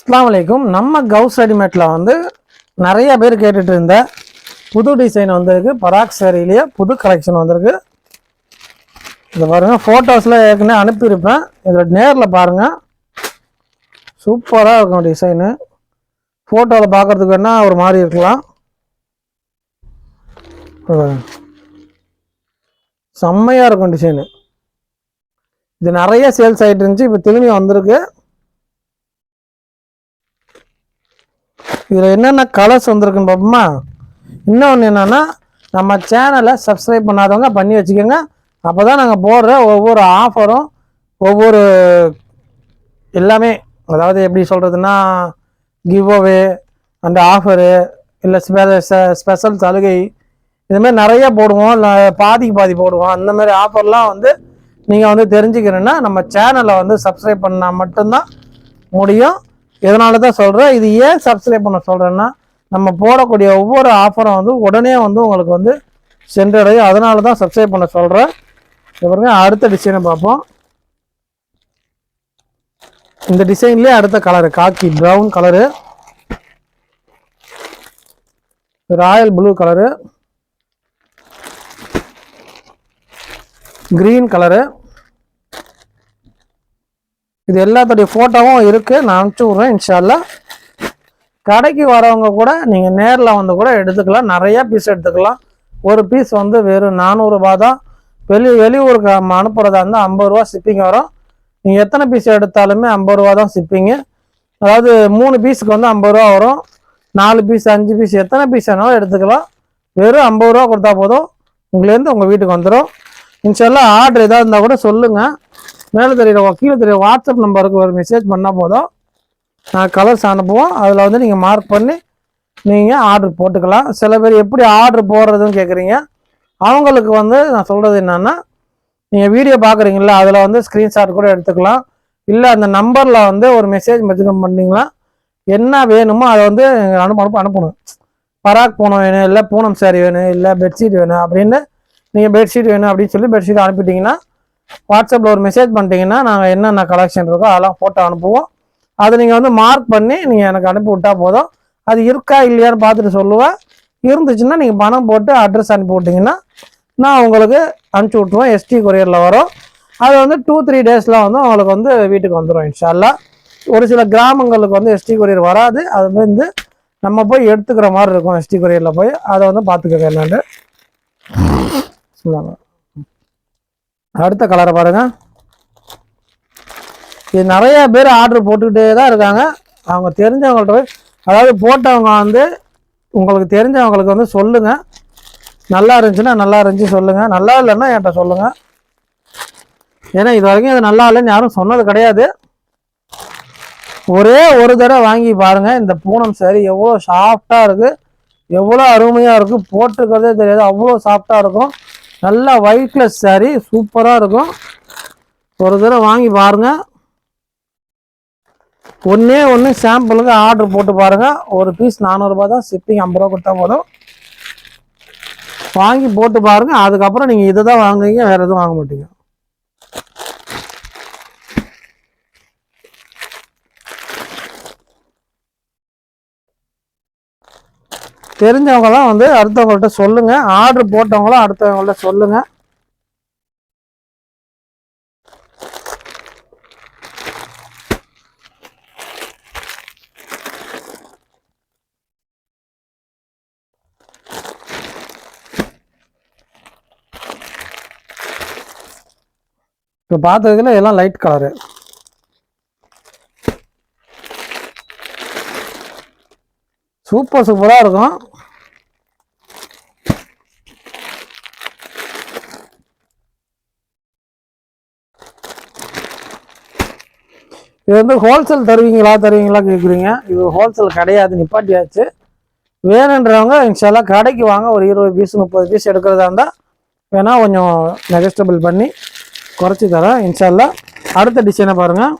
அஸ்லாம் வலைக்கும் நம்ம கவுஸ் ரெடிமேட்டில் வந்து நிறைய பேர் கேட்டுட்டு இருந்த புது டிசைன் வந்திருக்கு. பராக் சேரீலேயே புது கலெக்ஷன் வந்திருக்கு. இதை பாருங்க ஃபோட்டோஸில் ஏற்கனவே அனுப்பியிருப்பேன். இதில் நேரில் பாருங்கள் சூப்பராக இருக்கும் டிசைனு. ஃபோட்டோவில் பார்க்குறதுக்கு வேணால் ஒரு மாதிரி இருக்கலாம். செம்மையாக இருக்கும் டிசைனு. இது நிறைய சேல்ஸ் ஆகிட்டு இருந்துச்சு. இப்போ திரும்பி வந்திருக்கு. இதில் என்னென்ன கலர்ஸ் வந்திருக்குன்னு பார்ப்போமா இன்னொன்று என்னென்னா நம்ம சேனலை சப்ஸ்கிரைப் பண்ணாதவங்க பண்ணி வச்சுக்கோங்க. அப்போ தான் நாங்கள் போடுற ஒவ்வொரு ஆஃபரும் ஒவ்வொரு எல்லாமே அதாவது எப்படி சொல்கிறதுனா கிவ் அவே அந்த ஆஃபரு இல்லை ஸ்பெஷல் சலுகை இதுமாதிரி நிறைய போடுவோம். இல்லை பாதிக்கு பாதி போடுவோம். அந்த மாதிரி ஆஃபர்லாம் வந்து நீங்கள் வந்து தெரிஞ்சுக்கணுன்னா நம்ம சேனலை வந்து சப்ஸ்கிரைப் பண்ணால் மட்டும்தான் முடியும். இதனால தான் சொல்கிறேன் இது ஏன் சப்ஸ்கிரைப் பண்ண சொல்கிறேன்னா நம்ம போடக்கூடிய ஒவ்வொரு ஆஃபரும் வந்து உடனே வந்து உங்களுக்கு வந்து சென்றடையும். அதனால தான் சப்ஸ்கிரைப் பண்ண சொல்கிறேன் பாருங்க அடுத்த டிசைனை பார்ப்போம். இந்த டிசைன்லேயே அடுத்த colour khaki brown colour royal blue colour green colour இது எல்லாத்துடைய ஃபோட்டோவும் இருக்குது நான் அனுப்பிச்சி விட்றேன் இன்ஷால்லா கடைக்கு வரவங்க கூட நீங்கள் நேரில் வந்து கூட எடுத்துக்கலாம். நிறைய பீஸ் எடுத்துக்கலாம். ஒரு பீஸ் வந்து வெறும் நானூறுரூபா தான். வெளி வெளியூருக்கு நம்ம அனுப்புகிறதா இருந்தால் ஐம்பது ரூபா ஷிப்பிங் வரும். நீங்கள் எத்தனை பீஸ் எடுத்தாலுமே ஐம்பது ரூபா தான் ஷிப்பிங்கு அதாவது மூணு பீஸுக்கு வந்து ஐம்பது ரூபா வரும். நாலு பீஸ் அஞ்சு பீஸ் எத்தனை பீஸ் வேணாலும் எடுத்துக்கலாம். வெறும் ஐம்பது ரூபா கொடுத்தா போதும். உங்களேருந்து உங்கள் வீட்டுக்கு வந்துடும் இன்ஷால்லாம் ஆர்டர் ஏதாவது இருந்தால் கூட சொல்லுங்கள் மேலே தெரியுற கீழே தெரியுற வாட்ஸ்அப் நம்பருக்கு ஒரு மெசேஜ் பண்ணால் போதும். நான் கலர்ஸ் அனுப்புவோம். அதில் வந்து நீங்கள் மார்க் பண்ணி நீங்கள் ஆர்டர் போட்டுக்கலாம். சில பேர் எப்படி ஆர்டர் போடுறதுன்னு கேட்குறீங்க அவங்களுக்கு வந்து நான் சொல்கிறது என்னென்னா நீங்கள் வீடியோ பார்க்குறீங்களா அதில் வந்து ஸ்க்ரீன்ஷாட் கூட எடுத்துக்கலாம். இல்லை அந்த நம்பரில் வந்து ஒரு மெசேஜ் மெசேஜ் பண்ணிங்களா என்ன வேணுமோ அதை வந்து அனுப்ப அனுப்ப அனுப்பணும். பராக் பூனம் வேணும் இல்லை பூனம் சாரி வேணும் இல்லை பெட்ஷீட் வேணும் அப்படின்னு நீங்கள் பெட்ஷீட் வேணும் அப்படின்னு சொல்லி பெட்ஷீட் அனுப்பிட்டீங்கன்னா வாட்ஸ்அப்பில் ஒரு மெசேஜ் பண்ணிட்டீங்கன்னா நாங்கள் என்னென்ன கலெக்ஷன் இருக்கோ அதெல்லாம் ஃபோட்டோ அனுப்புவோம். அதை நீங்கள் வந்து மார்க் பண்ணி நீங்கள் எனக்கு அனுப்பி விட்டா போதும். அது இருக்கா இல்லையான்னு பார்த்துட்டு சொல்லுவேன் இருந்துச்சுன்னா நீங்கள் பணம் போட்டு அட்ரஸ் அனுப்பி விட்டிங்கன்னா நான் உங்களுக்கு அனுப்பிச்சி விட்ருவேன் எஸ்டி கொரியரில் வரும். அது வந்து டூ த்ரீ டேஸில் வந்து உங்களுக்கு வந்து வீட்டுக்கு வந்துடும் இன்ஷால்லா ஒரு சில கிராமங்களுக்கு வந்து எஸ்டி கொரியர் வராது. அது வந்து நம்ம போய் எடுத்துக்கிற மாதிரி இருக்கும் எஸ்டி கொரியரில் போய். அதை வந்து பார்த்துக்கோங்க என்னென்னு. சொல்லுவாங்க அடுத்த கலரை பாருங்கள் இது நிறையா பேர் ஆர்டர் போட்டுக்கிட்டே தான் இருக்காங்க. அவங்க தெரிஞ்சவங்கள்ட்ட போய் அதாவது போட்டவங்க வந்து உங்களுக்கு தெரிஞ்சவங்களுக்கு வந்து சொல்லுங்கள் நல்லா இருந்துச்சுன்னா நல்லா இருந்துச்சு சொல்லுங்கள் நல்லா இல்லைன்னா என்கிட்ட சொல்லுங்கள் ஏன்னா இது வரைக்கும் இது நல்லா இல்லைன்னு யாரும் சொன்னது கிடையாது. ஒரே ஒரு தடவை வாங்கி பாருங்கள் இந்த பூனம் சரி எவ்வளோ சாஃப்டாக இருக்குது எவ்வளோ அருமையாக இருக்குது போட்டுக்கிறதே தெரியாது. அவ்வளோ சாஃப்டாக இருக்கும். நல்லா ஒயிட்லெஸ் saree சூப்பராக இருக்கும். ஒரு தடவை வாங்கி பாருங்கள் ஒன்றே ஒன்று சாம்பிளுக்கு ஆர்டர் போட்டு பாருங்கள் ஒரு பீஸ் நானூறுரூபா தான் ஷிப்பிங் ஐம்பது ரூபா கொடுத்தா போதும். வாங்கி போட்டு பாருங்கள் அதுக்கப்புறம் நீங்கள் இதை தான் வாங்குவீங்க வேறு எதுவும் வாங்க மாட்டீங்க. தெரிஞ்சவங்களாம் வந்து அடுத்தவங்கள்ட்ட சொல்லுங்க. ஆர்டர் போட்டவங்களும் அடுத்தவங்கள்ட்ட சொல்லுங்க. இப்போ பார்த்ததுல எல்லாம் லைட் கலரு சூப்பர் சூப்பராக இருக்கும். இது வந்து ஹோல்சேல் தருவீங்களா தருவீங்களா கேட்குறீங்க இது ஹோல்சேல் கிடையாது நிப்பாட்டியாச்சு. வேணுன்றவங்க இன்ஷால்லாம் கடைக்கு வாங்க. ஒரு இருபது பீஸ் முப்பது பீஸ் எடுக்கிறதா இருந்தால் வேணால் கொஞ்சம் நெகஸ்டபிள் பண்ணி குறைச்சி தரேன். இன்ஷால்லாம் அடுத்த டிசைனை பாருங்கள்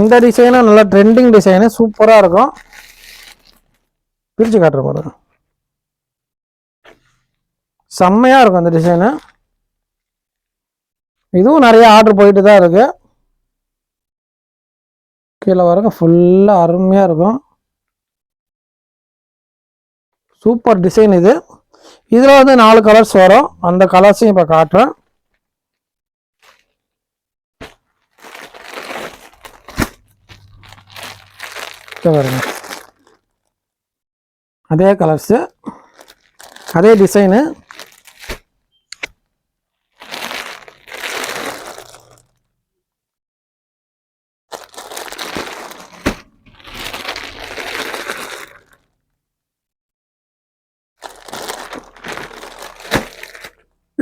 இந்த டிசைனும் நல்லா ட்ரெண்டிங் டிசைனு சூப்பராக இருக்கும். பிரித்து காட்டுற பாருங்க. செம்மையாக இருக்கும் அந்த டிசைனு இதுவும் நிறைய ஆர்டர் போயிட்டு தான் இருக்குது கீழே வரங்க ஃபுல்லாக அருமையாக இருக்கும். சூப்பர் டிசைன் இது. இதில் வந்து நாலு கலர்ஸ் வரும். அந்த கலர்ஸையும் இப்போ காட்டுறேன். பாருங்க. அதே கலர்ஸு அதே டிசைனு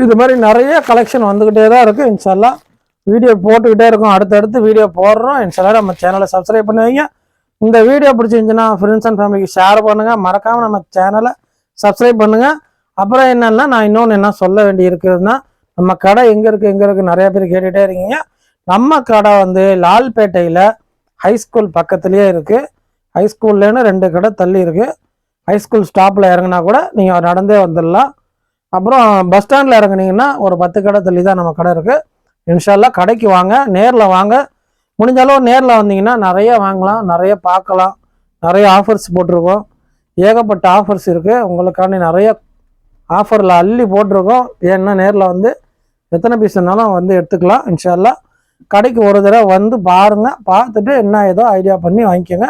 இது மாதிரி நிறைய கலெக்ஷன் வந்துக்கிட்டே தான் இருக்குது இன்ஷால்லா வீடியோ போட்டுக்கிட்டே இருக்கும். அடுத்தடுத்து வீடியோ போடுறோம். இன்ஷால்லா நம்ம சேனலை சப்ஸ்கிரைப் பண்ணி வைங்க. இந்த வீடியோ பிடிச்சிருந்துச்சுன்னா ஃப்ரெண்ட்ஸ் அண்ட் ஃபேமிலிக்கு ஷேர் பண்ணுங்கள் மறக்காமல் நம்ம சேனலை சப்ஸ்கிரைப் பண்ணுங்கள் அப்புறம் என்னென்னா நான் இன்னொன்று என்ன சொல்ல வேண்டி இருக்குதுன்னா நம்ம கடை எங்கே இருக்குது எங்கே இருக்குது நிறைய பேர் கேட்டுகிட்டே இருக்கீங்க. நம்ம கடை வந்து லால்பேட்டையில் ஹைஸ்கூல் பக்கத்துலேயே இருக்குது ஹைஸ்கூல்லேன்னு ரெண்டு கடை தள்ளி இருக்குது ஹைஸ்கூல் ஸ்டாப்பில் இறங்குனா கூட நீங்கள் நடந்தே வந்துடலாம். அப்புறம் பஸ் ஸ்டாண்டில் இறங்குனீங்கன்னா ஒரு பத்து கடை தள்ளி தான் நம்ம கடை இருக்குது இன்ஷால்லா கடைக்கு வாங்க நேரில் வாங்க. முடிஞ்ச அளவு நேரில் வந்தீங்கன்னா நிறைய வாங்கலாம் நிறைய பார்க்கலாம் நிறைய ஆஃபர்ஸ் போட்டிருக்கோம். ஏகப்பட்ட ஆஃபர்ஸ் இருக்குது உங்களுக்காண்டி நிறைய ஆஃபரில் அள்ளி போட்டிருக்கோம். ஏன்னா நேரில் வந்து எத்தனை பீஸ் வேணாலும் வந்து எடுத்துக்கலாம் இன்ஷால்லா கடைக்கு ஒரு தடவை வந்து பாருங்கள் பார்த்துட்டு என்ன ஏதோ ஐடியா பண்ணி வாங்கிக்கோங்க.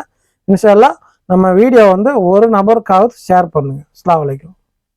இன்ஷால்லா நம்ம வீடியோ வந்து ஒரு நபருக்காவது ஷேர் பண்ணுங்கள் அஸ்லாம் வலைக்கம்